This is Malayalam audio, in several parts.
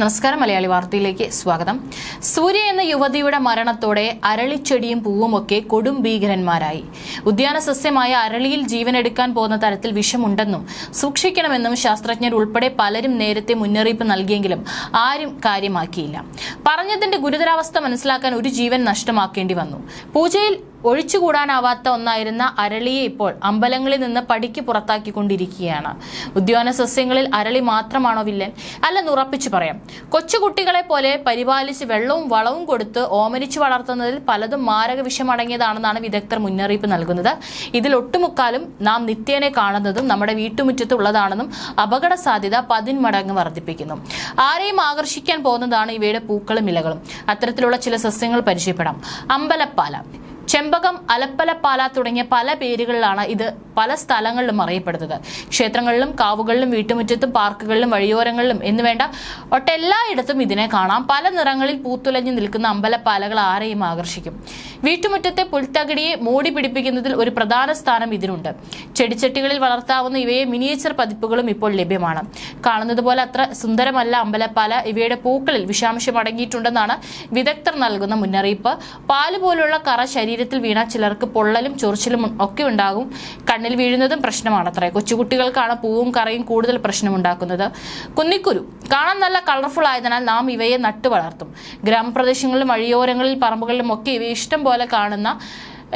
നമസ്കാരം മലയാളി വാർത്തയിലേക്ക് സ്വാഗതം. സൂര്യ എന്ന യുവതിയുടെ മരണത്തോടെ അരളിച്ചെടിയും പൂവുമൊക്കെ കൊടും ഭീകരന്മാരായി. ഉദ്യാന സസ്യമായ അരളിയിൽ ജീവനെടുക്കാൻ പോകുന്ന തരത്തിൽ വിഷമുണ്ടെന്നും സൂക്ഷിക്കണമെന്നും ശാസ്ത്രജ്ഞർ ഉൾപ്പെടെ പലരും നേരത്തെ മുന്നറിയിപ്പ് നൽകിയെങ്കിലും ആരും കാര്യമാക്കിയില്ല. പറഞ്ഞതിന്റെ ഗുരുതരാവസ്ഥ മനസ്സിലാക്കാൻ ഒരു ജീവൻ നഷ്ടമാക്കേണ്ടി വന്നു. പൂജയിൽ ഒഴിച്ചുകൂടാനാവാത്ത ഒന്നായിരുന്ന അരളിയെ ഇപ്പോൾ അമ്പലങ്ങളിൽ നിന്ന് പടിക്ക് പുറത്താക്കിക്കൊണ്ടിരിക്കുകയാണ്. ഉദ്യാന സസ്യങ്ങളിൽ അരളി മാത്രമാണോ വില്ലൻ? അല്ലെന്ന് ഉറപ്പിച്ചു പറയാം. കൊച്ചുകുട്ടികളെ പോലെ പരിപാലിച്ച് വെള്ളവും വളവും കൊടുത്ത് ഓമനിച്ചു വളർത്തുന്നതിൽ പലതും മാരക വിഷമടങ്ങിയതാണെന്നാണ് വിദഗ്ധർ മുന്നറിയിപ്പ് നൽകുന്നത്. ഇതിൽ ഒട്ടുമുക്കാലും നാം നിത്യേനെ കാണുന്നതും നമ്മുടെ വീട്ടുമുറ്റത്തുള്ളതാണെന്നും അപകട സാധ്യത പതിന്മടങ്ങ് വർദ്ധിപ്പിക്കുന്നു. ആരെയും ആകർഷിക്കാൻ പോകുന്നതാണ് ഇവയുടെ പൂക്കളും ഇലകളും. അത്തരത്തിലുള്ള ചില സസ്യങ്ങൾ പരിചയപ്പെടാം. അമ്പലപ്പാല. ചെമ്പകം അലപ്പലപ്പാല തുടങ്ങിയ പല പേരുകളിലാണ് ഇത് പല സ്ഥലങ്ങളിലും അറിയപ്പെടുന്നത്. ക്ഷേത്രങ്ങളിലും കാവുകളിലും വീട്ടുമുറ്റത്തും പാർക്കുകളിലും വഴിയോരങ്ങളിലും എന്നുവേണ്ട ഒട്ടെല്ലായിടത്തും ഇതിനെ കാണാം. പല നിറങ്ങളിൽ പൂത്തുലഞ്ഞു നിൽക്കുന്ന അമ്പലപ്പാലകൾ ആരെയും ആകർഷിക്കും. വീട്ടുമുറ്റത്തെ പുൽത്തകിടിയെ മൂടി പിടിപ്പിക്കുന്നതിൽ ഒരു പ്രധാന സ്ഥാനം ഇതിനുണ്ട്. ചെടിച്ചട്ടികളിൽ വളർത്താവുന്ന ഇവയെ മിനിയേച്ചർ പതിപ്പുകളും ഇപ്പോൾ ലഭ്യമാണ്. കാണുന്നത് പോലെ അത്ര സുന്ദരമല്ല അമ്പലപ്പാല. ഇവയുടെ പൂക്കളിൽ വിഷാംശം അടങ്ങിയിട്ടുണ്ടെന്നാണ് വിദഗ്ധർ നൽകുന്ന മുന്നറിയിപ്പ്. പാൽ പോലുള്ള കറ ശരീരത്തിൽ വീണാൽ ചിലർക്ക് പൊള്ളലും ചൊറിച്ചിലും ഒക്കെ ഉണ്ടാകും. കണ്ണിൽ വീഴുന്നതും പ്രശ്നമാണത്രേ. കൊച്ചുകുട്ടികൾക്കാണ് പൂവും കറയും കൂടുതൽ പ്രശ്നമുണ്ടാക്കുന്നത്. കുന്നിക്കുരു. കാണാൻ നല്ല കളർഫുൾ ആയതിനാൽ നാം ഇവയെ നട്ടു വളർത്തും ഗ്രാമപ്രദേശങ്ങളിലും വഴിയോരങ്ങളിൽ പറമ്പുകളിലും ഒക്കെ ഇവയെ ഇഷ്ടം പോലെ കാണുന്ന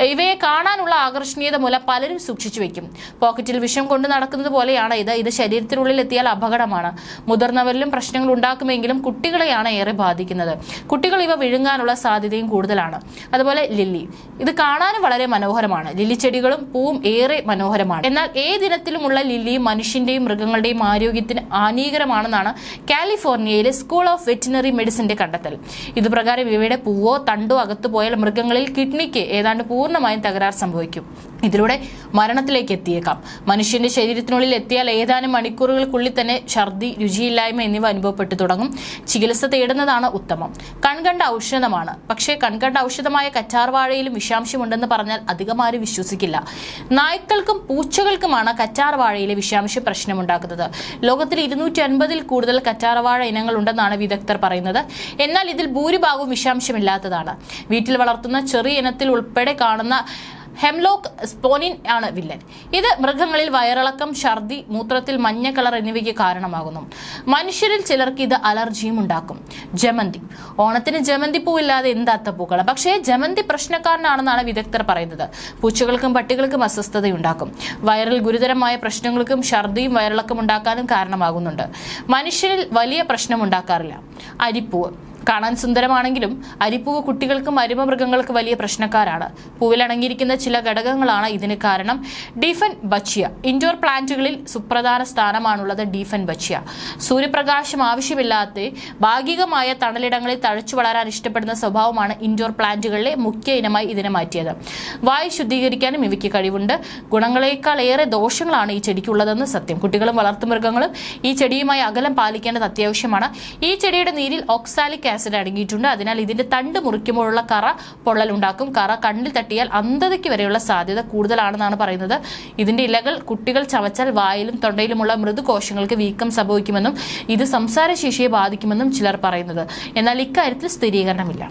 ഇവയെ കാണാനുള്ള ആകർഷണീയത മൂലം പലരും സൂക്ഷിച്ചു വെക്കും. പോക്കറ്റിൽ വിഷം കൊണ്ട് നടക്കുന്നത് പോലെയാണ് ഇത്. ഇത് ശരീരത്തിനുള്ളിൽ എത്തിയാൽ അപകടമാണ്. മുതിർന്നവരിലും പ്രശ്നങ്ങൾ ഉണ്ടാക്കുമെങ്കിലും കുട്ടികളെയാണ് ഏറെ ബാധിക്കുന്നത്. കുട്ടികൾ ഇവ വിഴുങ്ങാനുള്ള സാധ്യതയും കൂടുതലാണ്. അതുപോലെ ലില്ലി. ഇത് കാണാനും വളരെ മനോഹരമാണ്. ലില്ലി ചെടികളും പൂവും ഏറെ മനോഹരമാണ്. എന്നാൽ ഏതിനത്തിലുമുള്ള ലില്ലി മനുഷ്യന്റെയും മൃഗങ്ങളുടെയും ആരോഗ്യത്തിന് ഹാനികരമാണെന്നാണ് കാലിഫോർണിയയിലെ സ്കൂൾ ഓഫ് വെറ്റിനറി മെഡിസിന്റെ കണ്ടെത്തൽ. ഇതുപ്രകാരം ഇവയുടെ പൂവോ തണ്ടോ അകത്തു പോയാൽ മൃഗങ്ങളിൽ കിഡ്നിക്ക് ഏതാണ്ട് പൂർണമായും തകരാർ സംഭവിക്കും. ഇതിലൂടെ മരണത്തിലേക്ക് എത്തിയേക്കാം മനുഷ്യന്റെ ശരീരത്തിനുള്ളിൽ എത്തിയാൽ ഏതാനും മണിക്കൂറുകൾക്കുള്ളിൽ തന്നെ ഛർദി രുചിയില്ലായ്മ എന്നിവ അനുഭവപ്പെട്ടു തുടങ്ങും. ചികിത്സ തേടുന്നതാണ് ഉത്തമം. കൺകണ്ട ഔഷധമാണ്. പക്ഷേ കൺകണ്ട ഔഷധമായ കറ്റാർവാഴയിലും വിഷാംശമുണ്ടെന്ന് പറഞ്ഞാൽ അധികം ആരും വിശ്വസിക്കില്ല. നായ്ക്കൾക്കും പൂച്ചകൾക്കുമാണ് കറ്റാർവാഴയിലെ വിഷാംശം പ്രശ്നമുണ്ടാക്കുന്നത്. ലോകത്തിൽ ഇരുന്നൂറ്റി അൻപതിൽ കൂടുതൽ കറ്റാർവാഴ ഇനങ്ങൾ ഉണ്ടെന്നാണ് വിദഗ്ധർ പറയുന്നത്. എന്നാൽ ഇതിൽ ഭൂരിഭാഗവും വിഷാംശമില്ലാത്തതാണ്. വീട്ടിൽ വളർത്തുന്ന ചെറിയ ഇനത്തിൽ ഉൾപ്പെടെ കാണുന്ന ഹെംലോക്ക് സ്പോനിൻ ആണ് വില്ലൻ. ഇത് മൃഗങ്ങളിൽ വയറിളക്കം ഛർദി മൂത്രത്തിൽ മഞ്ഞ കളർ എന്നിവയ്ക്ക് കാരണമാകുന്നു. മനുഷ്യരിൽ ചിലർക്ക് ഇത് അലർജിയും ഉണ്ടാക്കും. ജമന്തി. ഓണത്തിന് ജമന്തി പൂവില്ലാതെ എന്താത്ത പൂക്കൾ പക്ഷേ ജമന്തി പ്രശ്നക്കാരനാണെന്നാണ് വിദഗ്ധർ പറയുന്നത്. പൂച്ചകൾക്കും പട്ടികൾക്കും അസ്വസ്ഥതയുണ്ടാക്കും. വയറിൽ ഗുരുതരമായ പ്രശ്നങ്ങൾക്കും ഛർദിയും വയറിളക്കം ഉണ്ടാക്കാനും കാരണമാകുന്നുണ്ട്. മനുഷ്യരിൽ വലിയ പ്രശ്നം ഉണ്ടാക്കാറില്ല. അരിപ്പൂവ്. കാണാൻ സുന്ദരമാണെങ്കിലും അരിപ്പൂവ് കുട്ടികൾക്കും അരുമമൃഗങ്ങൾക്കും വലിയ പ്രശ്നക്കാരാണ്. പൂവിലടങ്ങിയിരിക്കുന്ന ചില ഘടകങ്ങളാണ് ഇതിന് കാരണം. ഡീഫൻ ബച്ചിയ ഇൻഡോർ പ്ലാന്റുകളിൽ സുപ്രധാന സ്ഥാനമാണുള്ളത് ഡീഫൻ ബച്ചിയ സൂര്യപ്രകാശം ആവശ്യമില്ലാത്ത ഭാഗികമായ തണലിടങ്ങളിൽ തഴച്ചു വളരാൻ ഇഷ്ടപ്പെടുന്ന സ്വഭാവമാണ് ഇൻഡോർ പ്ലാന്റുകളിലെ മുഖ്യ ഇനമായി ഇതിനെ മാറ്റിയത്. വായു ശുദ്ധീകരിക്കാനും ഇവയ്ക്ക് കഴിവുണ്ട്. ഗുണങ്ങളേക്കാൾ ഏറെ ദോഷങ്ങളാണ് ഈ ചെടിക്കുള്ളതെന്ന് സത്യം. കുട്ടികളും വളർത്തുമൃഗങ്ങളും ഈ ചെടിയുമായി അകലം പാലിക്കേണ്ടത് അത്യാവശ്യമാണ്. ഈ ചെടിയുടെ നീരിൽ ഓക്സാലിക് ആസിഡ് അടങ്ങിയിട്ടുണ്ട്. അതിനാൽ ഇതിന്റെ തണ്ട് മുറിക്കുമ്പോഴുള്ള കറ പൊള്ളലുണ്ടാക്കും. കറ കണ്ണിൽ തട്ടിയാൽ അന്ധതയ്ക്ക് വരെയുള്ള സാധ്യത കൂടുതലാണെന്നാണ് പറയുന്നത്. ഇതിന്റെ ഇലകൾ കുട്ടികൾ ചവച്ചാൽ വായിലും തൊണ്ടയിലുമുള്ള മൃദുകോശങ്ങൾക്ക് വീക്കം സംഭവിക്കുമെന്നും ഇത് സംസാരശേഷിയെ ബാധിക്കുമെന്നും ചിലർ പറയുന്നത്. എന്നാൽ ഇക്കാര്യത്തിൽ സ്ഥിരീകരണമില്ല.